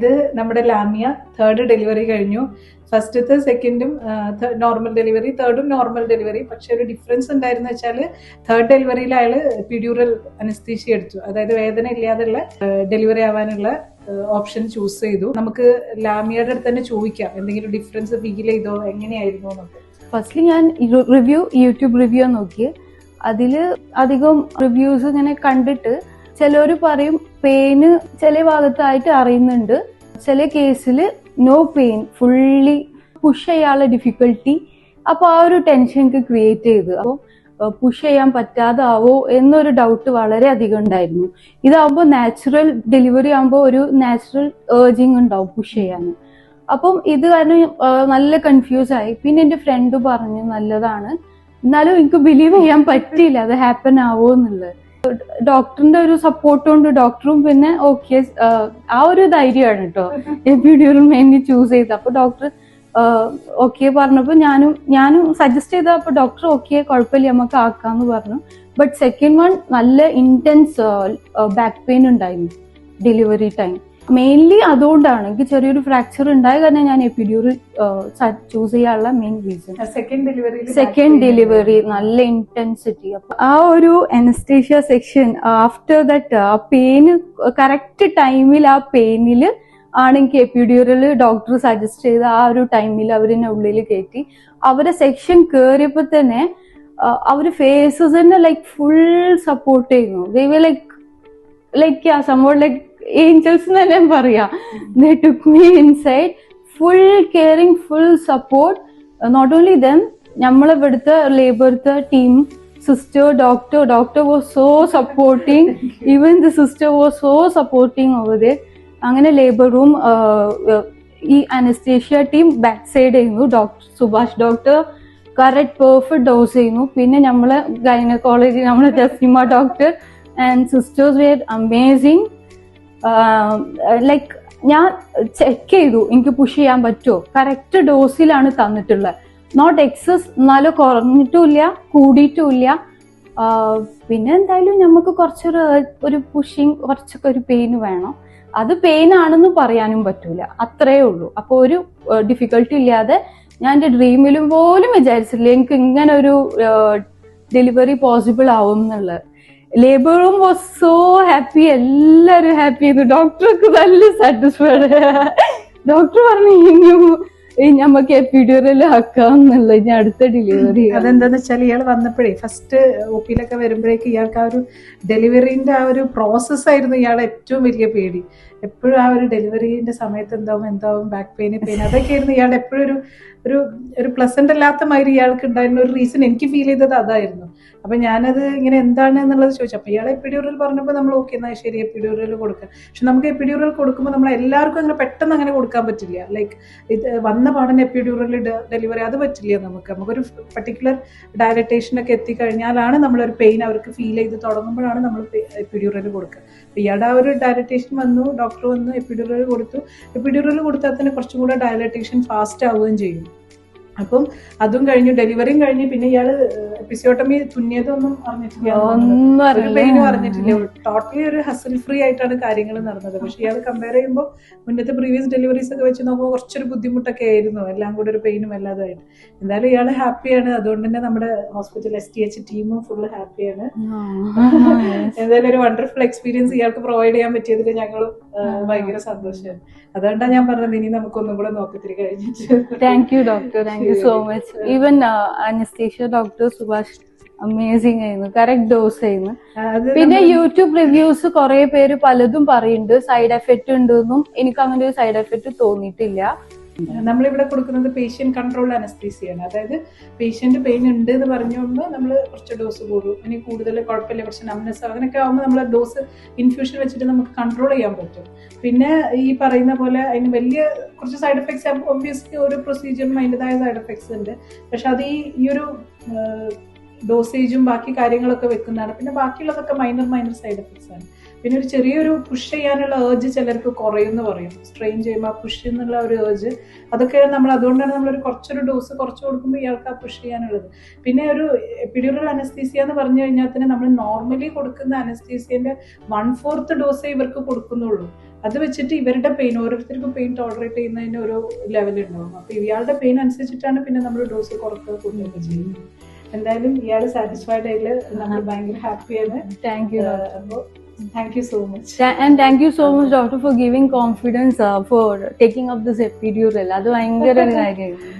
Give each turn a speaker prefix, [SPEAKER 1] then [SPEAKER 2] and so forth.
[SPEAKER 1] ഇത് നമ്മുടെ ലാമിയ third delivery കഴിഞ്ഞു. ഫസ്റ്റത്തെ സെക്കൻഡും നോർമൽ ഡെലിവറി തേർഡും നോർമൽ ഡെലിവറി പക്ഷെ ഒരു ഡിഫറൻസ് ഉണ്ടായിരുന്നു വെച്ചാൽ തേർഡ് ഡെലിവറിയിൽ അയാൾ പിഡ്യൂറൽ അനസ്തീഷി എടുത്തു. അതായത് വേദന ഇല്ലാതെയുള്ള ഡെലിവറി ആവാനുള്ള ഓപ്ഷൻ ചൂസ് ചെയ്തു. നമുക്ക് ലാമിയയുടെ അടുത്ത് തന്നെ ചോദിക്കാം. എന്തെങ്കിലും ഡിഫറൻസ് ഫീൽ ചെയ്തോ? എങ്ങനെയായിരുന്നു എന്നൊക്കെ.
[SPEAKER 2] ഫസ്റ്റ്ലി ഞാൻ റിവ്യൂ യൂട്യൂബ് റിവ്യൂ നോക്കി. അതിൽ അധികം റിവ്യൂസ് ഇങ്ങനെ കണ്ടിട്ട് ചിലർ പറയും പെയിന് ചില ഭാഗത്തായിട്ട് അറിയുന്നുണ്ട്. ചില കേസിൽ നോ പെയിൻ ഫുള്ളി പുഷ് ചെയ്യാനുള്ള ഡിഫിക്കൽട്ടി അപ്പൊ ആ ഒരു ടെൻഷൻ ക്രിയേറ്റ് ചെയ്ത്. അപ്പോൾ പുഷ് ചെയ്യാൻ പറ്റാതാവോ എന്നൊരു ഡൗട്ട് വളരെ അധികം ഉണ്ടായിരുന്നു. ഇതാവുമ്പോൾ നാച്ചുറൽ ഡെലിവറി ആകുമ്പോൾ ഒരു നാച്ചുറൽ ഏർജിങ് ഉണ്ടാവും പുഷ് ചെയ്യാൻ. അപ്പം ഇത് കാരണം നല്ല കൺഫ്യൂസ് ആയി. പിന്നെ എന്റെ ഫ്രണ്ട് പറഞ്ഞു നല്ലതാണ്. എന്നാലും എനിക്ക് ബിലീവ് ചെയ്യാൻ പറ്റിയില്ല. അത് ഹാപ്പൻ ആവോ എന്നുള്ളത്. ഡോക്ടറിന്റെ ഒരു സപ്പോർട്ടും ഉണ്ട് ഡോക്ടറും പിന്നെ ഓക്കെ ആ ഒരു ധൈര്യമാണ് കേട്ടോ എപ്പിഡ്യൂറൽ മെയിൻലി ചൂസ് ചെയ്ത് അപ്പൊ ഡോക്ടർ ഓക്കെ പറഞ്ഞപ്പോ ഞാനും ഞാനും സജസ്റ്റ് ചെയ്ത അപ്പൊ ഡോക്ടർ ഓക്കെ കുഴപ്പമില്ല നമുക്ക് ആക്കാന്ന് പറഞ്ഞു. ബട്ട് സെക്കൻഡ് വൺ നല്ല ഇന്റൻസ് ബാക്ക് പെയിൻ ഉണ്ടായിരുന്നു. ഡെലിവറി ടൈം മെയിൻലി അതുകൊണ്ടാണ്. എനിക്ക് ചെറിയൊരു ഫ്രാക്ചർ ഉണ്ടായ കാരണം ഞാൻ എപ്പിഡ്യൂറൽ ചൂസ് ചെയ്യാനുള്ള main reason
[SPEAKER 1] second delivery
[SPEAKER 2] second delivery നല്ല ഇന്റൻസിറ്റി അപ്പൊ ആ ഒരു അനസ്തേഷ്യ സെക്ഷൻ ആഫ്റ്റർ ദറ്റ് ആ പെയിന് കറക്റ്റ് ടൈമിൽ ആ പെയിനിൽ ആണ് എനിക്ക് എപ്പിഡ്യൂറിൽ ഡോക്ടർ സജസ്റ്റ് ചെയ്ത ആ ഒരു ടൈമിൽ അവരെന്നെ ഉള്ളിൽ കയറ്റി അവരെ സെക്ഷൻ കയറിയപ്പോ തന്നെ അവർ അവർ ഫേസസ് തന്നെ ലൈക്ക് ഫുൾ സപ്പോർട്ട് ചെയ്യുന്നു. ദൈവ ലൈക്ക് ലൈക്ക് ആ സംഭവം ലൈക്ക് ഏഞ്ചൽസ് തന്നെ പറയാം. They took me inside full caring full support not only then നമ്മളിവിടുത്തെ ലേബർത്തെ team sister doctor doctor was so supporting even the sister was so supporting over അങ്ങനെ labour room ഈ anaesthesia team back side ചെയ്യുന്നു doctor Subhash doctor correct perfect dose ചെയ്യുന്നു പിന്നെ നമ്മളെ gynaecology നമ്മളെ ജസ്റ്റിമ doctor and sisters were amazing like ഞാൻ check ചെയ്തു എനിക്ക് പുഷ് ചെയ്യാൻ പറ്റുമോ കറക്റ്റ് ഡോസിലാണ് തന്നിട്ടുള്ളത്. നോട്ട് എക്സസ് എന്നാലും കുറഞ്ഞിട്ടുമില്ല കൂടിയിട്ടുമില്ല. പിന്നെ എന്തായാലും നമുക്ക് കുറച്ചൊരു ഒരു പുഷിങ് കുറച്ചൊക്കെ ഒരു പെയിൻ വേണം. അത് പെയിൻ ആണെന്ന് പറയാനും പറ്റൂല. അത്രേ ഉള്ളൂ. അപ്പോൾ ഒരു ഡിഫിക്കൽട്ടി ഇല്ലാതെ ഞാൻ എന്റെ ഡ്രീമിലും പോലും വിചാരിച്ചില്ല എനിക്ക് ഇങ്ങനെ ഒരു ഡെലിവറി പോസിബിൾ ആവും എന്നുള്ളത് labour room was so happy എല്ലാരും ഹാപ്പി ആയിരുന്നു. ഡോക്ടർക്ക് നല്ല സാറ്റിസ്ഫൈഡ് ഡോക്ടർ പറഞ്ഞു ഇനിയും ഈ ഞമ്മക്ക് എപ്പിഡ്യൂറൽ ആക്കാം എന്നുള്ളത് ഞാൻ അടുത്ത ഡെലിവറി
[SPEAKER 1] അതെന്താന്ന് വെച്ചാൽ ഇയാൾ വന്നപ്പോഴേ ഫസ്റ്റ് ഒ പിയിലൊക്കെ വരുമ്പോഴേക്ക് ഇയാൾക്ക് ആ ഒരു ഡെലിവറിന്റെ ആ ഒരു പ്രോസസ് ആയിരുന്നു ഇയാളെ ഏറ്റവും വലിയ പേടി. എപ്പോഴും ആ ഒരു ഡെലിവറിന്റെ സമയത്ത് എന്താവും എന്താവും ബാക്ക് പെയിൻ പെയിൻ അതൊക്കെയായിരുന്നു ഇയാൾ എപ്പോഴും ഒരു ഒരു പ്ലസന്റ് അല്ലാത്ത മാതിരി ഇയാൾക്ക് ഉണ്ടായിരുന്ന ഒരു റീസൺ എനിക്ക് ഫീൽ ചെയ്തത് അതായിരുന്നു. അപ്പൊ ഞാനത് ഇങ്ങനെ എന്താണ് എന്നുള്ളത് ചോദിച്ചു. അപ്പൊ ഇയാളെ എപ്പിഡ്യൂറൽ പറഞ്ഞപ്പോൾ നമ്മൾ ഓക്കെ എന്നാൽ ശരി എപ്പിഡ്യൂറൽ കൊടുക്കാം. പക്ഷെ നമുക്ക് എപ്പിഡ്യൂറൽ കൊടുക്കുമ്പോൾ നമ്മൾ എല്ലാവർക്കും അങ്ങനെ പെട്ടെന്ന് അങ്ങനെ കൊടുക്കാൻ പറ്റില്ല. ലൈക്ക് ഇത് വന്ന പാടന്നെ എപ്പിഡ്യൂറൽ ഡെലിവറി അത് പറ്റില്ല നമുക്ക്. നമുക്കൊരു പർട്ടിക്കുലർ ഡയലറ്റേഷനൊക്കെ എത്തിക്കഴിഞ്ഞാലാണ് നമ്മളൊരു പെയിൻ അവർക്ക് ഫീൽ ചെയ്ത് തുടങ്ങുമ്പോഴാണ് നമ്മൾ എപ്പിഡ്യൂറൽ കൊടുക്കുക. ഇയാളുടെ ആ ഒരു ഡയലറ്റേഷൻ വന്നു. ഡോക്ടർ വന്ന് എപ്പിഡ്യൂറൽ കൊടുത്തു. എപ്പിഡ്യൂറൽ കൊടുത്താൽ തന്നെ കുറച്ചും കൂടെ ഡയലറ്റേഷൻ ഫാസ്റ്റ് ആവുകയും ചെയ്യും. അപ്പം അതും കഴിഞ്ഞു ഡെലിവറിയും കഴിഞ്ഞു. പിന്നെ ഇയാൾ എപ്പിസിയോട്ടമി തുന്നിയതൊന്നും അറിഞ്ഞിട്ടില്ല. പെയിനും അറിഞ്ഞിട്ടില്ല. ടോട്ടലി ഒരു ഹസൽ ഫ്രീ ആയിട്ടാണ് കാര്യങ്ങൾ നടന്നത്. പക്ഷെ ഇയാൾ കമ്പയർ ചെയ്യുമ്പോൾ മുന്നത്തെ പ്രീവിയസ് ഡെലിവറീസ് ഒക്കെ വെച്ച് നോക്കുമ്പോൾ കുറച്ചൊരു ബുദ്ധിമുട്ടൊക്കെ ആയിരുന്നു. എല്ലാം കൂടെ ഒരു പെയിനും എല്ലാതായിട്ട് എന്തായാലും ഇയാൾ ഹാപ്പിയാണ് അതുകൊണ്ട് തന്നെ നമ്മുടെ ഹോസ്പിറ്റൽ എസ് ടി എച്ച് ടീമും ഫുള്ള് ഹാപ്പിയാണ് എന്തായാലും ഒരു വണ്ടർഫുൾ എക്സ്പീരിയൻസ് ഇയാൾക്ക് പ്രൊവൈഡ് ചെയ്യാൻ പറ്റിയതിൽ ഞങ്ങളും ഭയങ്കര സന്തോഷമാണ് അതുകൊണ്ടാണ് ഞാൻ പറഞ്ഞത് ഇനി നമുക്കൊന്നും കൂടെ നോക്കത്തിരി കഴിഞ്ഞിട്ട്.
[SPEAKER 2] Thank you doctor thank you so much even anaesthesia doctor Subhash amazing ആയിരുന്നു. കറക്റ്റ് ഡോസ് ആയിരുന്നു. പിന്നെ യൂട്യൂബ് റിവ്യൂസ് കുറെ പേര് പലതും പറയുന്നുണ്ട്. സൈഡ് എഫക്റ്റ് ഉണ്ടെന്നും എനിക്ക് അങ്ങനെ ഒരു സൈഡ് എഫക്റ്റ് തോന്നിയിട്ടില്ല.
[SPEAKER 1] നമ്മളിവിടെ കൊടുക്കുന്നത് പേഷ്യന്റ് കൺട്രോൾ അനസ്തീസിയാണ് അതായത് പേഷ്യന്റ് പെയിൻ ഉണ്ട് എന്ന് പറഞ്ഞുകൊണ്ട് നമ്മൾ കുറച്ച് ഡോസ് കൂടും. ഇനി കൂടുതൽ കുഴപ്പമില്ല. കുറച്ച് നംനസ് അങ്ങനെയൊക്കെ ആകുമ്പോൾ നമ്മൾ ഡോസ് ഇൻഫ്യൂഷൻ വെച്ചിട്ട് നമുക്ക് കൺട്രോൾ ചെയ്യാൻ പറ്റും. പിന്നെ ഈ പറയുന്ന പോലെ അതിന് വലിയ കുറച്ച് സൈഡ് എഫക്ട്സ് ഒബ്വിയസ്ലി ഓരോ പ്രൊസീജിയറിനും അതിന്റെതായ സൈഡ് എഫക്ട്സ് ഉണ്ട്. പക്ഷെ അത് ഈ ഒരു ഡോസേജും ബാക്കി കാര്യങ്ങളൊക്കെ വെക്കുന്നതാണ്. പിന്നെ ബാക്കിയുള്ളതൊക്കെ മൈനർ മൈനർ സൈഡ് എഫക്ട്സ് ആണ്. പിന്നെ ഒരു ചെറിയൊരു പുഷ് ചെയ്യാനുള്ള ഏർജ് ചിലർക്ക് കുറയുമെന്ന് പറയും. സ്ട്രെയിൻ ചെയ്യുമ്പോൾ ആ പുഷ് എന്നുള്ള ഒരു ഏർജ് അതൊക്കെ നമ്മൾ അതുകൊണ്ടാണ് നമ്മളൊരു കുറച്ചൊരു ഡോസ് കുറച്ച് കൊടുക്കുമ്പോൾ ഇയാൾക്ക് ആ പുഷ് ചെയ്യാനുള്ളത്. പിന്നെ ഒരു എപ്പിഡ്യൂറൽ അനസ്തീസിയ എന്ന് പറഞ്ഞു കഴിഞ്ഞാൽ തന്നെ നമ്മൾ നോർമലി കൊടുക്കുന്ന അനസ്തീസിയന്റെ വൺ ഫോർത്ത് ഡോസേ ഇവർക്ക് കൊടുക്കുന്നുള്ളൂ. അത് വെച്ചിട്ട് ഇവരുടെ പെയിൻ ഓരോരുത്തർക്കും പെയിൻ ടോളറേറ്റ് ചെയ്യുന്നതിന് ഒരു ലെവൽ ഉണ്ടാവും. അപ്പൊ ഇയാളുടെ പെയിൻ അനുസരിച്ചിട്ടാണ് പിന്നെ നമ്മൾ ഡോസ് കുറക്കുക കൂട്ടുകയൊക്കെ ചെയ്യുന്നത്. എന്തായാലും ഇയാൾ സാറ്റിസ്ഫൈഡ് ആയിൽ നമ്മൾ ഭയങ്കര ഹാപ്പിയാണ്
[SPEAKER 2] താങ്ക് യു
[SPEAKER 1] അപ്പോൾ thank you so much
[SPEAKER 2] and thank you so much doctor for giving confidence for taking up this epidural അത് ഭയങ്കര ഒരു കാര്യമായിരുന്നു